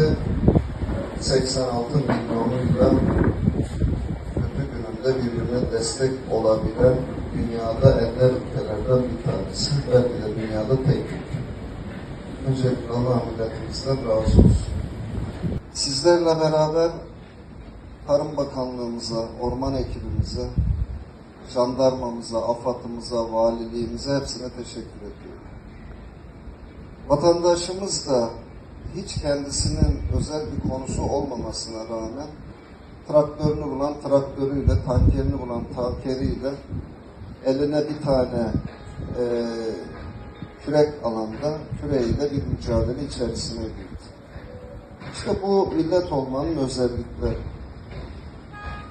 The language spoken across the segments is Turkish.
devleti 86 milyonuyla kötü gününde birbirine destek olabilen dünyada ender ülkelerden bir tanesi. Belki de dünyada tek. Öncelikle Allah milletimizden razı olsun. Sizlerle beraber Tarım Bakanlığımıza, Orman ekibimize, jandarmamıza, AFAD'ımıza, valiliğimize hepsine teşekkür ediyorum. Vatandaşımız da hiç kendisinin özel bir konusu olmamasına rağmen traktörünü bulan traktörüyle, tankerini bulan tankeriyle eline bir tane eee kürek alanda küreğiyle bir mücadele içerisine girdi. İşte bu millet olmanın özellikleri.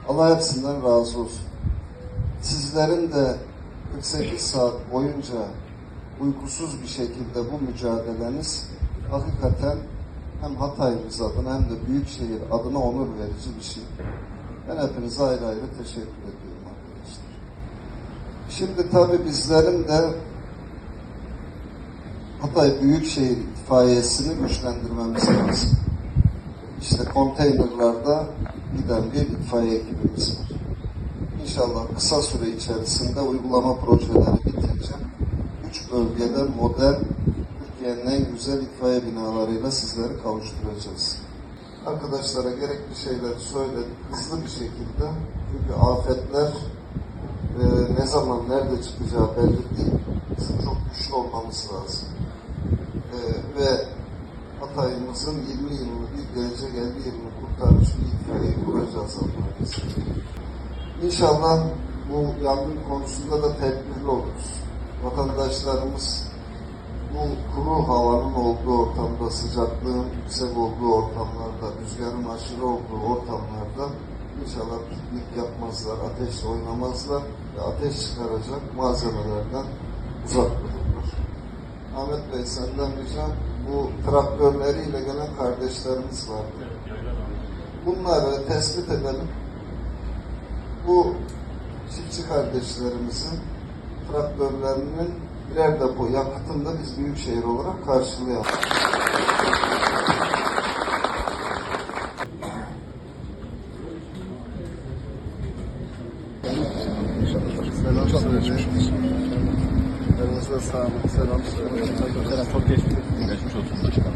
Allah hepsinden razı olsun. Sizlerin de 48 saat boyunca uykusuz bir şekilde bu mücadeleniz hakikaten hem Hatay'ımız adına hem de Büyükşehir adına onur verici bir şey. Ben hepinize ayrı ayrı teşekkür ediyorum arkadaşlar. Şimdi tabii bizlerin de Hatay Büyükşehir itfaiyesini güçlendirmemiz lazım. İşte konteynerlarda giden bir itfaiye ekibimiz var. İnşallah kısa süre içerisinde uygulama projeleri bitireceğim. Üç bölgede modern, Türkiye'nin en güzel itfaiye binalarıyla sizleri kavuşturacağız. Arkadaşlara gerekli şeyleri söyledik hızlı bir şekilde. Çünkü afetler e, ne zaman nerede çıkacağı belli değil. Bizim çok güçlü olmamız lazım. E, ve Hatay'ımızın 20 yılını bir gelecek 50 yılını kurtarmış bir itfaiye kuracağız Allah'ın. İnşallah bu yangın konusunda da tedbirli oluruz. Vatandaşlarımız bu kuru havanın olduğu ortamda, sıcaklığın yüksek olduğu ortamlarda, rüzgarın aşırı olduğu ortamlarda inşallah piknik yapmazlar, ateşle oynamazlar ve ateş çıkaracak malzemelerden uzak dururlar. Ahmet Bey senden ricam bu traktörleriyle gelen kardeşlerimiz var. Bunları tespit edelim. Bu çiftçi kardeşlerimizin traktörlerinin birer depo yakıtını da biz büyükşehir olarak karşılayalım. Selam söyle. Elinize sağlık. Selam söyle. Selam çok geçmiş. Geçmiş olsun başkanım.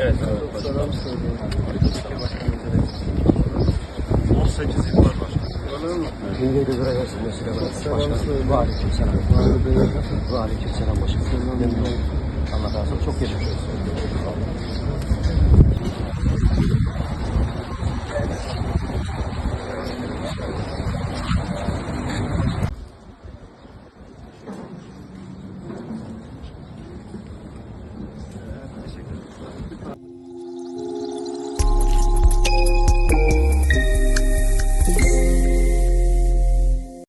Evet, evet, başkanım. Selam söyle. 18 yıl var başkanım. Öyle mi? Şimdi göre versin mesela başkanım. Ve aleyküm selam. Ve aleyküm selam başkanım. Allah razı olsun. Çok geçmiş olsun.